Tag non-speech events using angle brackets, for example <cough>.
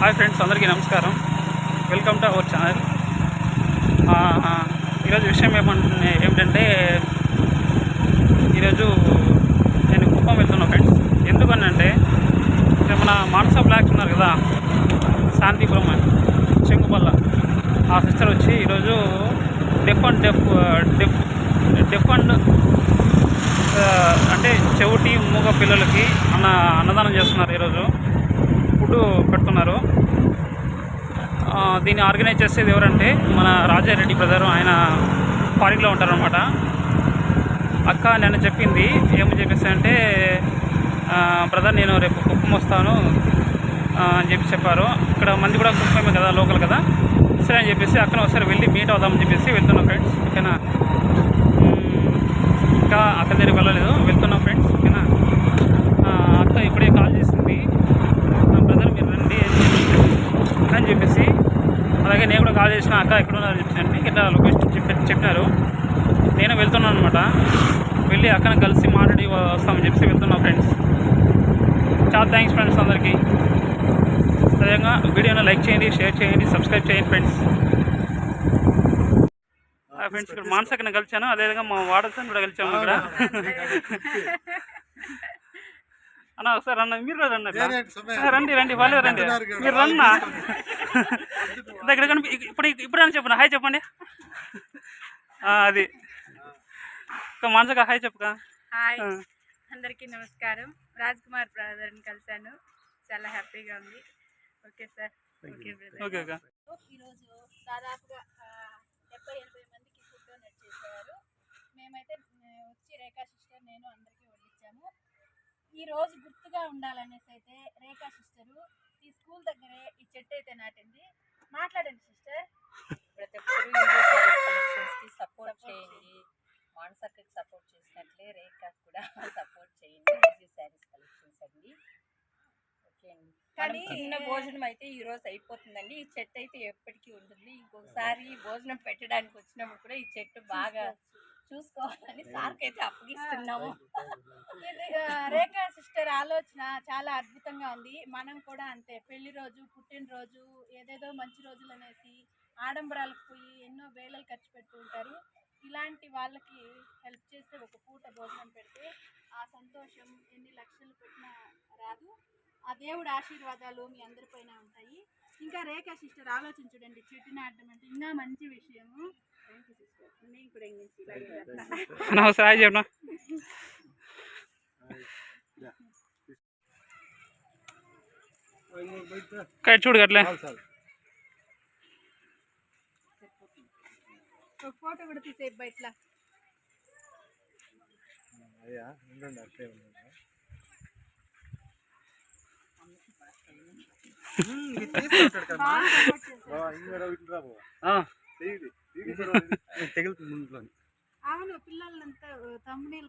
Hi friends అందరికీ నమస్కారం. Welcome to our channel. ఈరోజు విషయం ఏమంటే ఏమిటంటే ఈరోజు నేను కుప్పం వెళ్తున్నా ఫ్రెండ్స్. ఎందుకనంటే మన మానస బ్లాక్ ఉన్నారు కదా శాంతిపురం అని చెంగుపల్ల. ఆ సిస్టర్ వచ్చి ఈరోజు deaf and deaf deaf deaf and అంటే చెవిటి మూగ పిల్లలకి అన్న అన్నదానం చేస్తున్నారు ఈరోజు. ఫుడ్ పెడుతున్నారు. దీన్ని ఆర్గనైజ్ చేసేది ఎవరంటే మన రాజారెడ్డి బ్రదర్. ఆయన ఫారిన్లో ఉంటారనమాట అక్క నేను చెప్పింది ఏమని చెప్పేసి అంటే బ్రదర్ నేను రేపు కుప్పం వస్తాను అని చెప్పి చెప్పారు. ఇక్కడ మంది కూడా కుప్పమే కదా లోకల్ కదా. సరే అని చెప్పేసి అక్కడ ఒకసారి వెళ్ళి మీట్ అవుదామని చెప్పేసి వెళ్తున్నాం ఫ్రెండ్స్. ఓకేనా మ్మ్. ఇంకా అక్క దగ్గరికి వెళ్ళలేదు వెళ్తున్నాం ఫ్రెండ్స్ ఓకేనా ఆ, అక్క ఇప్పుడే కాల్ చేసింది నా బ్రదర్ మీరు రండి అని చెప్పేసి అలాగే నేను కూడా కాల్ చేసిన అక్క ఎక్కడ ఉన్నారు చెప్పాను ఇట్లా లొకేషన్ చెప్పి చెప్పినారు నేను వెళ్తున్నాను అనమాట వెళ్ళి అక్కని కలిసి మాట్లాడి వస్తామని చెప్పేసి వెళ్తున్నా ఫ్రెండ్స్. చాలా థ్యాంక్స్ ఫ్రెండ్స్ అందరికీ. అదేవిధంగా వీడియోని లైక్ చేయండి షేర్ చేయండి సబ్స్క్రైబ్ చేయండి ఫ్రెండ్స్. ఫ్రెండ్స్ ఇక్కడ మానసక్కని కలిసాను అదేవిధంగా మా వాడల్సన్ కూడా కలిసాము ఇక్కడ. అన్న ఒకసారి అన్న మీరు రండి రండి రండి వాళ్ళే రండి. మీరు రన్నా. దగ్గర కనిపి ఇప్పుడు ఇప్పుడు అని చెప్పండి హాయ్ చెప్పండి. ఆ, అది. ఇంకా మానసక హాయ్ చెప్పుగా హాయ్. అందరికీ నమస్కారం. రాజ్ కుమార్ బ్రదర్ని కలిశాను. చాలా హ్యాపీగా ఉంది. Okay sir. ఓకే ఓకే ఈరోజు దాదాపుగా డెబ్బై ఎనభై మందికి ఫుడ్ డొనేట్ చేసేవారు. మేమైతే వచ్చి రేఖా సిస్టర్ నేను అందరికీ వడ్డించాము ఈ రోజు గుర్తుగా ఉండాలనేసి అయితే రేఖా సిస్టరు ఈ స్కూల్ దగ్గరే ఈ చెట్టు అయితే నాటింది మాట్లాడండి సిస్టర్ ప్రతి ఒక్కరు ఈజీ సారీస్ కలెక్షన్స్కి సపోర్ట్ చేయండి. <laughs> మానసకి సపోర్ట్ చేసినట్లే రేఖా కూడా <laughs> సపోర్ట్ చేయండి. ఈజీ సారీస్ కలెక్షన్స్ అండి. ఓకే అండి. కానీ చిన్న భోజనం అయితే ఈ రోజు అయిపోతుందండి. ఈ చెట్టు అయితే ఎప్పటికీ ఉంటుంది. ఇంకొకసారి భోజనం పెట్టడానికి వచ్చినప్పుడు కూడా ఈ చెట్టు బాగా చూసుకోవాలని సార్కి అయితే అప్పగిస్తున్నాము. రేఖా సిస్టర్ ఆలోచన చాలా అద్భుతంగా ఉంది. మనం కూడా అంతే. పెళ్ళి రోజు పుట్టినరోజు ఏదేదో మంచి రోజులు అనేసి ఆడంబరాలకు పోయి ఎన్నో వేలలు ఖర్చు పెడుతూ ఉంటారు. ఇలాంటి వాళ్ళకి హెల్ప్ చేస్తే ఒక పూట భోజనం పెడితే ఆ సంతోషం ఎన్ని లక్షలు పెట్టినా రాదు. ఆ దేవుడి ఆశీర్వాదాలు మీ అందరిపైన ఉంటాయి. ఇంకా రేఖా సిస్టర్ ఆలోచించడండి చెట్టు నాటడం అంటే ఇంకా మంచి విషయము. థ్యాంక్ యూ సిస్టర్ నేను కూడా హాయ్ చెప్పనా ఇక్కడ చూడు అట్లే ఒక ఫోటో కూడా తీసే బయటలా ఆ, తగులుతుంది ముందులో అవును పిల్లలంతా తమ్ముడీలు